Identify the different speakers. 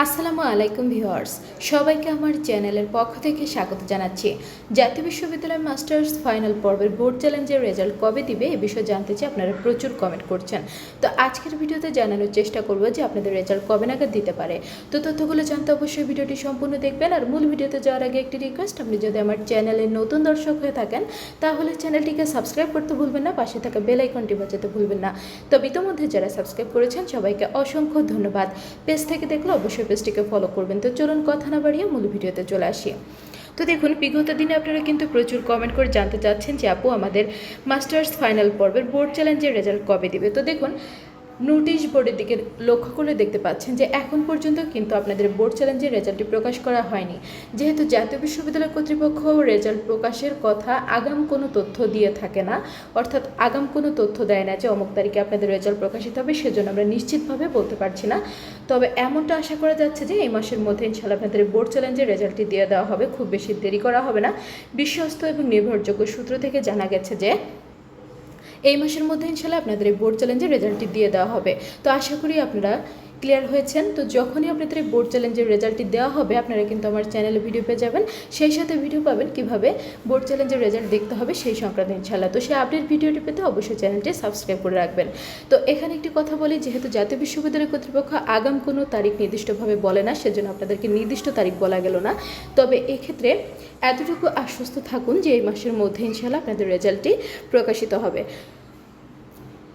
Speaker 1: আসসালামু আলাইকুম ভিউয়ার্স, সবাইকে আমার চ্যানেলের পক্ষ থেকে স্বাগত জানাচ্ছি। জাতীয় বিশ্ববিদ্যালয় মাস্টার্স ফাইনাল পর্বের বোর্ড চ্যালেঞ্জের রেজাল্ট কবে দিবে এ বিষয়ে জানতে চাই, আপনারা প্রচুর কমেন্ট করছেন। তো আজকের ভিডিওতে জানানোর চেষ্টা করব যে আপনাদের রেজাল্ট কবে নাগাদ দিতে পারে। তো তথ্যগুলো জানতে অবশ্যই ভিডিওটি সম্পূর্ণ দেখবেন আর মূল ভিডিওতে যাওয়ার আগে একটি রিকোয়েস্ট আপনি যদি আমার চ্যানেলের নতুন দর্শক হয়ে থাকেন, তাহলে চ্যানেলটিকে সাবস্ক্রাইব করতে ভুলবেন না, পাশে থাকা বেল আইকনটি বাজাতে ভুলবেন না। তবে ইতোমধ্যে যারা সাবস্ক্রাইব করেছেন, সবাইকে অসংখ্য ধন্যবাদ। পেজ থেকে দেখলে অবশ্যই পেজটিকে ফলো করবেন। তো চলুন কথা না বাড়িয়ে মূল ভিডিওতে চলে আসি। তো দেখুন, বিগত দিনে আপনারা কিন্তু প্রচুর কমেন্ট করে জানতে চাচ্ছেন যে আপু, আমাদের মাস্টার্স ফাইনাল পর্বের বোর্ড চ্যালেঞ্জের রেজাল্ট কবে দিবে? তো দেখুন নোটিশ বোর্ডের দিকে লক্ষ্য করে দেখতে পাচ্ছেন যে এখন পর্যন্ত কিন্তু আপনাদের বোর্ড চ্যালেঞ্জের রেজাল্টটি প্রকাশ করা হয়নি। যেহেতু জাতীয় বিশ্ববিদ্যালয় কর্তৃপক্ষ রেজাল্ট প্রকাশের কথা আগাম কোনো তথ্য দিয়ে থাকে না, অর্থাৎ আগাম কোনো তথ্য দেয় না যে অমুক তারিখে আপনাদের রেজাল্ট প্রকাশিত হবে, সেজন্য আমরা নিশ্চিতভাবে বলতে পারছি না। তবে এমনটা আশা করা যাচ্ছে যে এই মাসের মধ্যে ইনশাল্লাহ আপনাদের বোর্ড চ্যালেঞ্জের রেজাল্টটি দিয়ে দেওয়া হবে, খুব বেশি দেরি করা হবে না। বিশ্বস্ত এবং নির্ভরযোগ্য সূত্র থেকে জানা গেছে যে এই মাসের মধ্যে ইনশাল্লাহ আপনাদের এই বোর্ড চ্যালেঞ্জের রেজাল্টটি দিয়ে দেওয়া হবে। তো আশা করি আপনারা ক্লিয়ার হয়েছেন, তো যখনই আপনাদের এই বোর্ড চ্যালেঞ্জের রেজাল্টটি দেওয়া হবে, আপনারা কিন্তু আমার চ্যানেলে ভিডিও পেয়ে যাবেন। সেই সাথে ভিডিও পাবেন কীভাবে বোর্ড চ্যালেঞ্জের রেজাল্ট দেখতে হবে সেই সংক্রান্ত ইনশাল্লাহ তো সেই আপডেট ভিডিওটি পেতে অবশ্যই চ্যানেলটি সাবস্ক্রাইব করে রাখবেন। তো এখানে একটি কথা বলি, যেহেতু জাতীয় বিশ্ববিদ্যালয় কর্তৃপক্ষ আগাম কোনো তারিখ নির্দিষ্টভাবে বলে না, সেজন্য আপনাদেরকে নির্দিষ্ট তারিখ বলা গেল না। তবে এক্ষেত্রে এতটুকু আশ্বস্ত থাকুন যে এই মাসের মধ্যে ইনশাল্লাহ আপনাদের রেজাল্টটি প্রকাশিত হবে।